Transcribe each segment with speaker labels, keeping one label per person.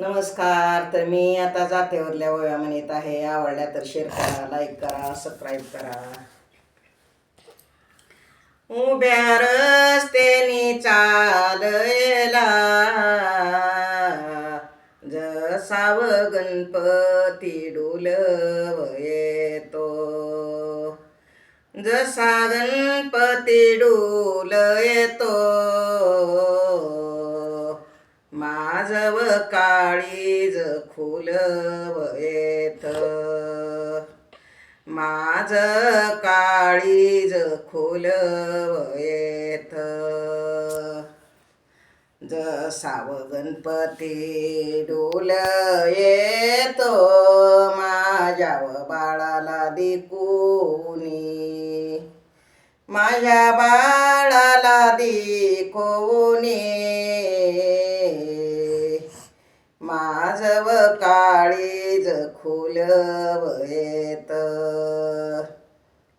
Speaker 1: नमस्कार तर मी आता जातेवरल्या वया म्हणत आहे. आवडल्या तर शेअर करा लाईक करा सबस्क्राईब करा. उभ्या रस्तेनी चालयला जसाव गणपती डुलव येतो. जसा गणपती डुल काळीज खुलव येत माझ काळीज खुलव येत जसाव गणपती डोल येतो माझ्याव बाळाला दिकोनी. माझ्या बाळाला दिकोनी. माझव काळीज खुलव येत.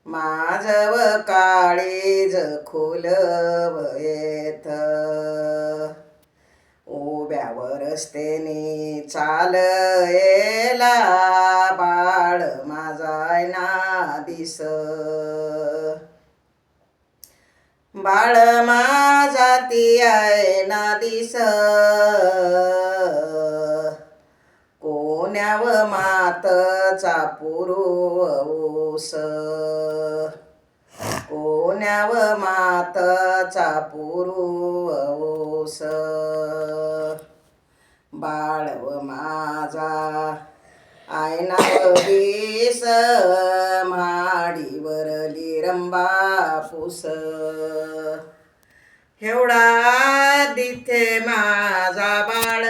Speaker 1: माझव काळीज खुलव येत. उभ्यावर रस्त्याने चाल येला बाळ माझा ना दिस. बाळ माझा ती आहे ना दिस. कोण्याव मातचा पुरुष कोण्याव मातचा पुरुष बाळव माझा आयना माडीवर लिरंबा रंबापूस एवढा दिथे मा बाळ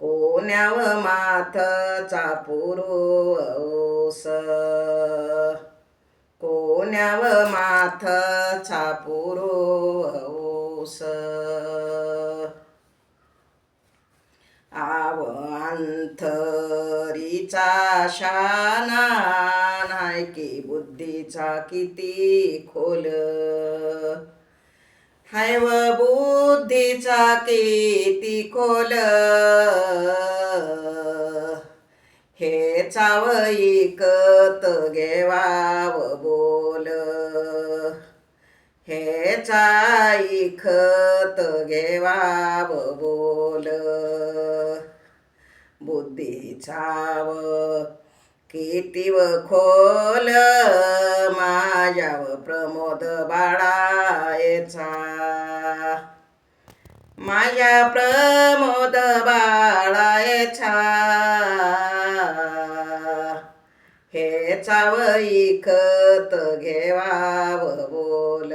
Speaker 1: कोण्याव चा पुरुष कोण्याव माथचा पुरुष आव अंथरीचा शाना नाही की बुद्धीचा किती खोल। हैव बुद्धीचा किती खोल। त्याच्याव चाव इकत घेवाव बोल हे इखत घेवाव बोल बुद्धीचाव कितीव खोल माझ्याव प्रमोद बाळायचा माझ्या प्रमोद बाळायचा हे चाव इकत घेवाव बोल.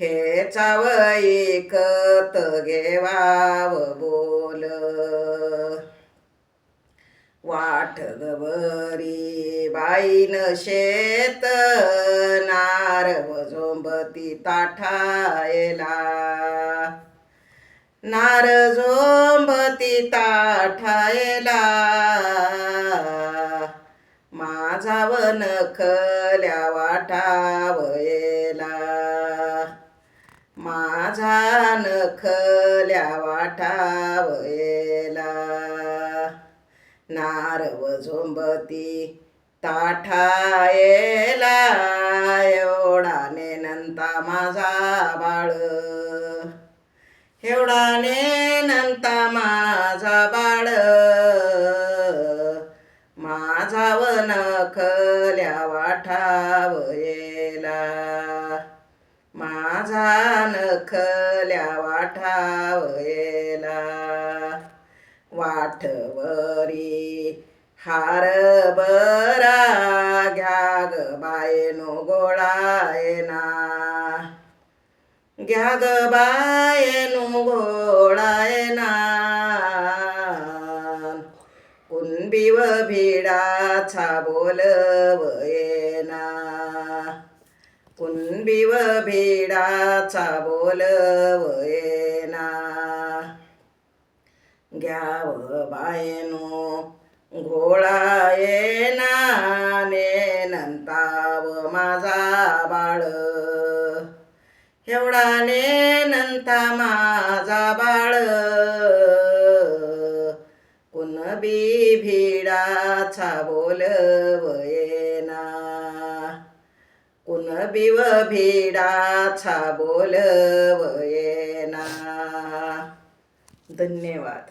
Speaker 1: हे चाव इकत घेवाव बोल. वाट गवरी बाईन शेत नारव झोंबती ताठायला. नार झोंबती ताठायला. माझा वन खल्या वाटावयला. माझा नखल्या वाटावयला. नारव झोंबती ताठायला. एवढा नेनंता माझा बाळ. एवढा नेनंता माझा बाळ. नखल्या वाठावयेला. माझा नखल्या वाठावयेला. वाटवरी हार बरा घ्या ग बायनो गोळायना. घ्या ग बायनो गोळायना. कुणबीव भिडाचा बोलवयना. कुंबिव भिडाचा बोलवयना. घ्याव बायनो घोळा येना ने नंताव माझा बाळ. एवढा नंता माझा बाळ. भिडाचा बोलवयेना कुण बिव भिडाचा बोलवयेना धन्यवाद।